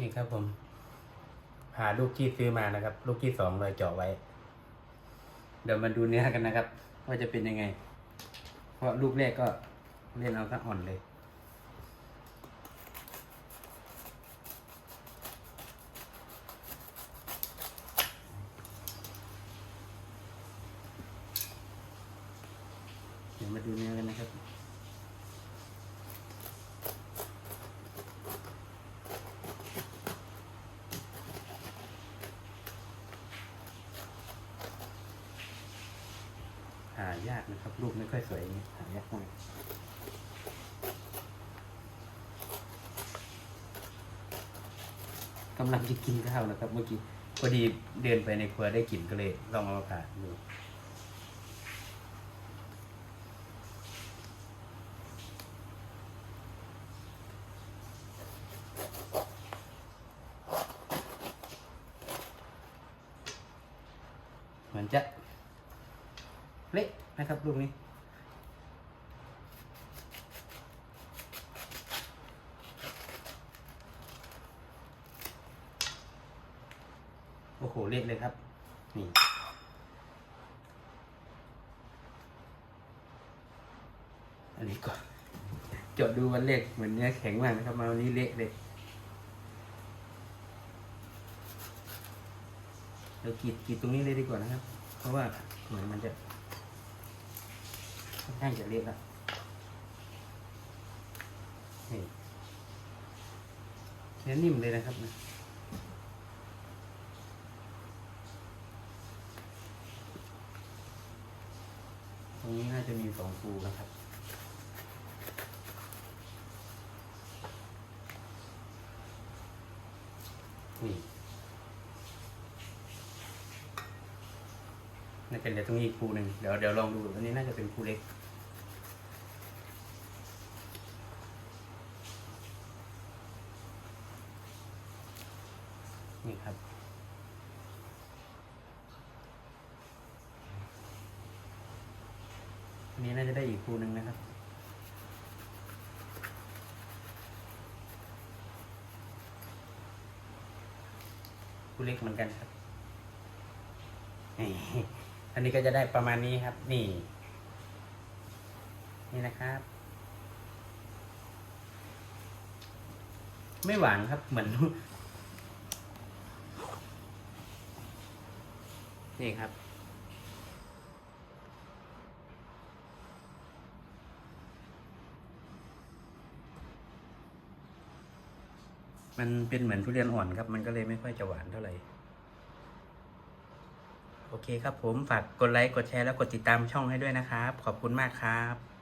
นี่ครับผม หาลูกที่ซื้อมานะครับ ลูกที่สองเลยเจาะไว้ เดี๋ยวมาดูเนื้อกันนะครับ ว่าจะเป็นยังไง เพราะลูกแรกก็เล่นเอาซะอ่อนเลยเดี๋ยวมาดูเนื้อกันนะครับายากนะครับ รูปไม่ค่อยสวยอย่างนี้หายากมากกำลังจะกินข้าวนะครับ เมื่อกี้พอดีเดินไปในครัวได้กลิ่นก็เลยลองเอามาผ่าดูเหมือนจะ เละนะครับลูกนี้ โอ้โห เละเลยครับ นี่อันนี้ก็จาะดูวันเล็กเหมือนเนื้อแข็งมากนะครับ มาวันนี้เละเลยเดี๋ยวกรีดกรีดตรงนี้เลยดีกว่านะครับ เพราะว่าเหมือนมันจะ ค่อนข้งจะเละแล้วนี่เนื้อนิ่มเลยนะครับนะตรงนี้น่าจะมีสองฟูนะครับนี่ น่าจะเหลือตรงนี้อีกภูหนึ่งเดี๋ยวเดี๋ยวลองดูอันนี้น่าจะเป็นภูเล็ก นี่ครับอันนี้น่าจะได้อีกภูหนึ่งนะครับภูเล็กเหมือนกันครับนี่ อันนี้ก็จะได้ประมาณนี้ครับ นี่ นี่นะครับ ไม่หวานครับเหมือน นี่ครับมันเป็นเหมือนทุเรียนอ่อนครับ มันก็เลยไม่ค่อยจะหวานเท่าไหร่ โอเคครับผมฝากกดไลค์ กดแชร์ แล้วกดติดตามช่องให้ด้วยนะครับ ขอบคุณมากครับ